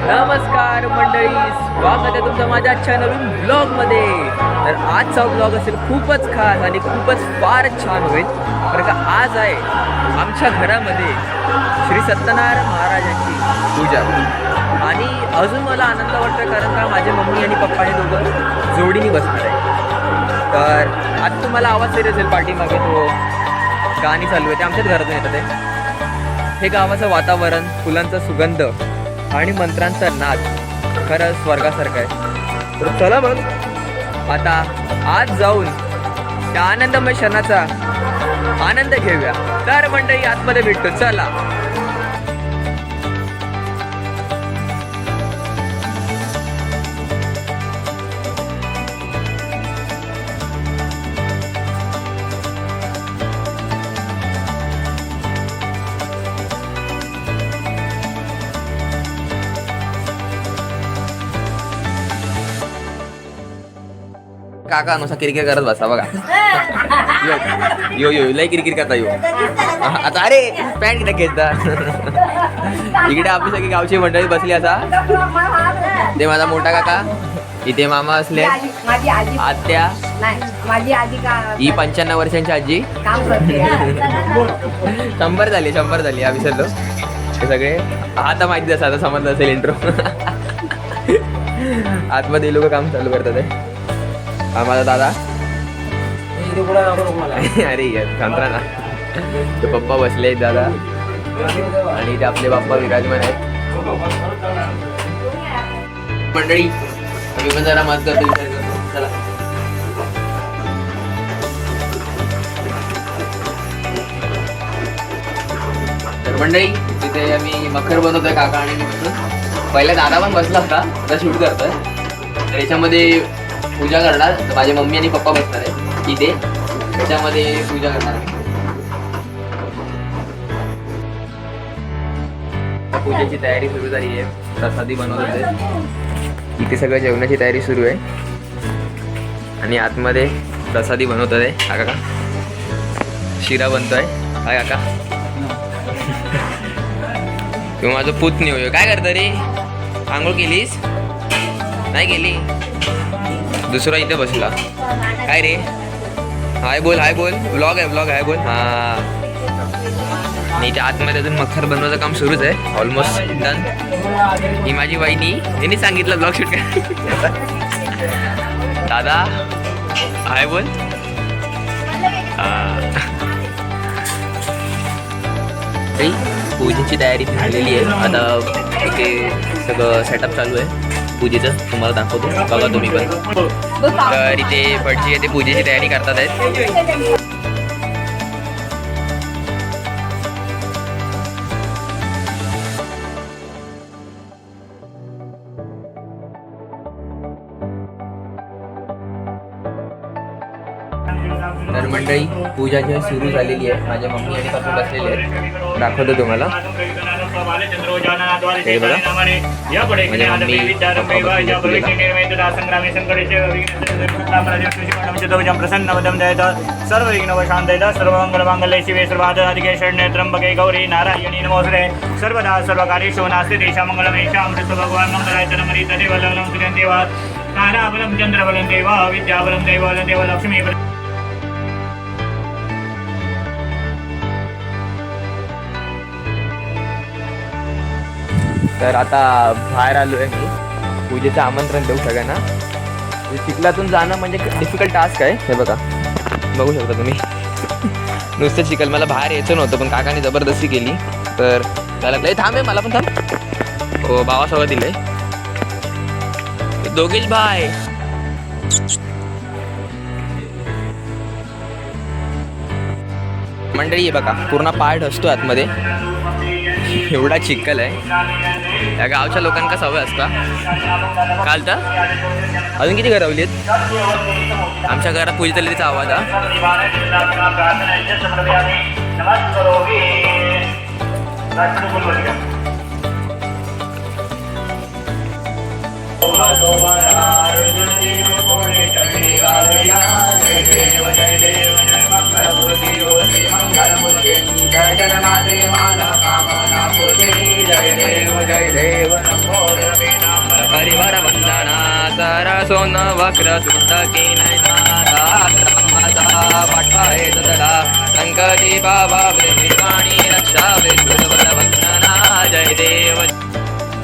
नमस्कार मंडळी स्वागत आहे तुमचं माझ्या आजच्या नवीन ब्लॉगमध्ये तर आजचा ब्लॉग असेल खूपच खास आणि खूपच फार छान होईल. कारण का आज आहे आमच्या घरामध्ये श्री सत्यनारायण महाराजांची पूजा. आणि अजून मला आनंद वाटतो कारण का माझे मम्मी आणि पप्पा हे दोघं जोडीने बसणार आहे. तर आज तुम्हाला आवाज तरी असेल पाठीमागे तो गाणी चालू आहे. ते आमच्याच घरातून येतात ते हे गावाचं वातावरण फुलांचा सुगंध आणि मंत्रांचा नाद खरं स्वर्गासारखं आहे. तर चला मग. आता आज जाऊन त्या आनंदमय क्षणाचा आनंद घेऊया. तर मंडळी आतमध्ये भेटतो. चला. काका नुसा किरकिर करत बसा बघा. यो यो लय किरकिर करता यो. आता अरे पॅन्ट किती घेता इकडे आपली सगळी गावची मंडळी बसली असा ते माझा मोठा काका. इथे मामा असले. आत्या. माझी आजी का ही पंच्याण्णव वर्षांची आजी. शंभर झाली शंभर झाली. हा विसरलो सगळे. आता माहिती असं आता समजलं असेल इंट्रो आतमध्ये लोक काम चालू करतात आहे हा माझा दादा अरे शांतरा ना. ते पप्पा बसले दादा. आणि ते आपले बाप्पा विराजमान आहेत. मंडळी मी पण जरा मत करतो विचार करतो चला. तर मंडळी तिथे आम्ही मखर बनवतोय काका आणि मी पहिला दादा पण बसला होता. आता शूट करतोय. तर याच्यामध्ये पूजा करणार. तर माझी मम्मी आणि पप्पा बसणार आहे इथे. त्याच्यामध्ये पूजा करणार आहे. पूजेची तयारी सुरू झाली आहे. प्रसादी बनवत होते इथे सगळं जेवणाची तयारी सुरू आहे. आणि आतमध्ये प्रसादी बनवत आहे. हा काका. शिरा बनतोय. हा काका. तू माझं पूत नाही होय काय करतो रे? आंघोळ केलीस? नाही केली? दुसरा इथे बसला. काय रे? हाय बोल हाय बोल. ब्लॉग आहे ब्लॉग आहे बोल. हा. आणि इथे आतमध्ये अजून मखर बनवायचं काम सुरूच आहे. ऑलमोस्ट डन ही माझी वहिनी. यांनी सांगितलं ब्लॉग शूट कर. दादा हाय बोल. पूजेची तयारी झालेली आहे. आता इथे सगळं सेटअप चालू आहे. पूजेचं तुम्हाला दाखवतो. बघा तुम्ही पण. तर इथे भटजी ते पूजेची तयारी करतात आहेत. तर मंडळी पूजा जी सुरू झालेली आहे. माझ्या मम्मी आणि पासून बसलेले आहेत. दाखवतो तुम्हाला. प्रसन्नवदं दयत सर्वविघ्नवशान्तयत सर्वमङ्गलमाङ्गल्ये शिवे सर्वाधिके शरण्ये त्र्यम्बके गौरी नारायणी नमोऽस्तुते सर्वदा सर्वकार्येषु नास्ति. तेषां मङ्गलमेषां मृत्यु भगवान् मङ्गलाय तनमरि तदेव लग्नं सुरं देव ताराबलं चन्द्रबलं देव. विद्याबलं देवलं देव लक्ष्मी तर आता बाहेर आलो आहे मी. पूजेचं आमंत्रण देऊ सगळ्यांना. चिखलातून जाणं म्हणजे डिफिकल्ट टास्क आहे. हे बघा. बघू शकता तुम्ही. नुसतं चिखल. मला बाहेर यायचं नव्हतं पण काकाने जबरदस्ती केली. तर त्याला लय थांब आहे मला पण थांब. हो भावासोबत दिले दोघेच भाय मंडळी आहे बघा. पूर्ण पार्ट असतो आतमध्ये. एवढा चिखल आहे. या गावच्या लोकांना सवय असता काल तर? अजून किती घरं आवली आहेत? आमच्या घरात पूजा तिचा आवाज हा. सरसोन वक्र सुंदकी पाठवाय तुला संकटी बाबा वाणी रक्षा वंदना जय देव।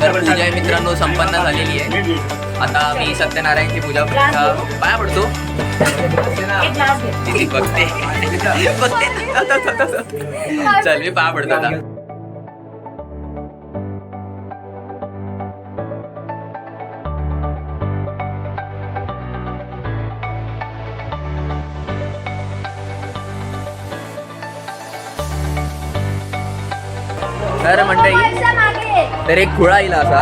तर आहे मित्रांनो संपन्न झालेली आहे. आता मी सत्यनारायणची पूजा पाया पडतो. बघते. बघते. चल मी पाया पडतो आता. तर मंडळी तर एक खुळा इला असा.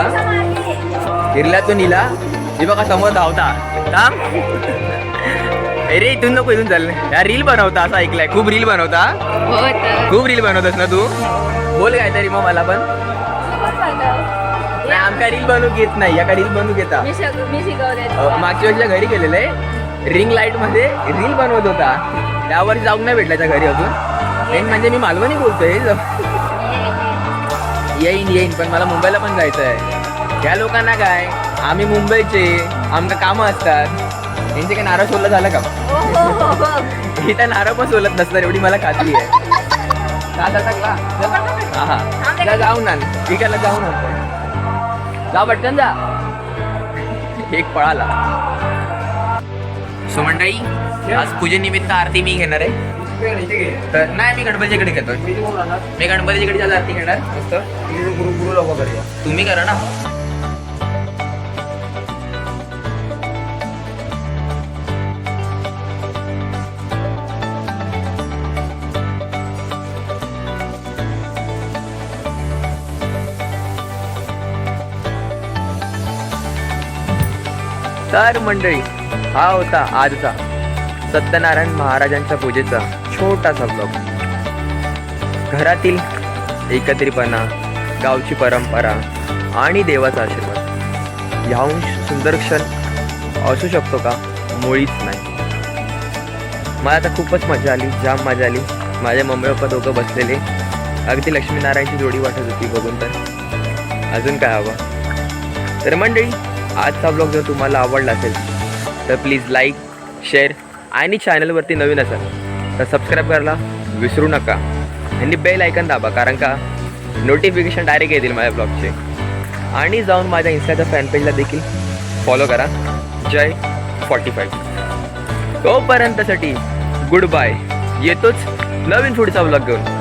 हिरल्यातून इला. हे बघा समोर धावता. थांब अरे इथून नको इथून चालले. या रील बनवता असं ऐकलंय. खूप रील बनवता. खूप रील बनवतस ना तू? बोल काहीतरी मग मला पण. नाही आमका रील बनवू घेत नाही. या रील बनवू घेता मागच्या वेळेच्या घरी गेलेले. रिंग लाइटमध्ये रील बनवत होता. त्यावर जाऊन नाही भेटला त्या घरी अजून. म्हणजे मी मालवणी बोलतोय. येईन येईन पण मला मुंबईला पण जायचं आहे या लोकांना काय आम्ही मुंबईचे आमका कामं असतात. यांचे काय नारळ सोडलं झालं का? इथं नारळ पण सोलत नसतात एवढी मला खात्री आहे. दादा टाकला हा हा. जा जाऊन आण. इकडला जाऊन आणतोय जा पटकन जा. एक पळाला. सो मंडळी आज पूजेनिमित्त आरती मी घेणार आहे. तर नाही मी गणपतीकडे घेतोय मी गणपतीकडे आज आरती घेणार. मस्त. तुम्ही करा ना. तर मंडळी हा होता आजचा सत्यनारायण महाराजांच्या पूजेचा छोटासा ब्लॉग घरातील एकत्रीपणा गावची परंपरा आणि देवाचा आशीर्वाद. ह्याहून सुंदर क्षण असू शकतो का? मुळीच नाही. मला आता खूपच मजा आली जाम मजा आली. माझे मम्मी पप्पा दोघं बसलेले. अगदी लक्ष्मीनारायणची जोडी वाटत होती बघून तर. अजून काय हवं? तर मंडळी आजचा ब्लॉग जर तुम्हाला आवडला असेल तर प्लीज लाईक शेअर आणि चॅनलवरती नवीन असाल तर सबस्क्राईब करायला विसरू नका. आणि बेल ऐकन दाबा कारण का? नोटिफिकेशन डायरेक्ट येतील माझ्या ब्लॉगचे आणि जाऊन माझ्या इन्स्टाच्या फॅनपेजला देखील फॉलो करा. जय फॉर्टी फाईव्ह तोपर्यंतसाठी गुड बाय येतोच नवीन फूडचा ब्लॉग घेऊन.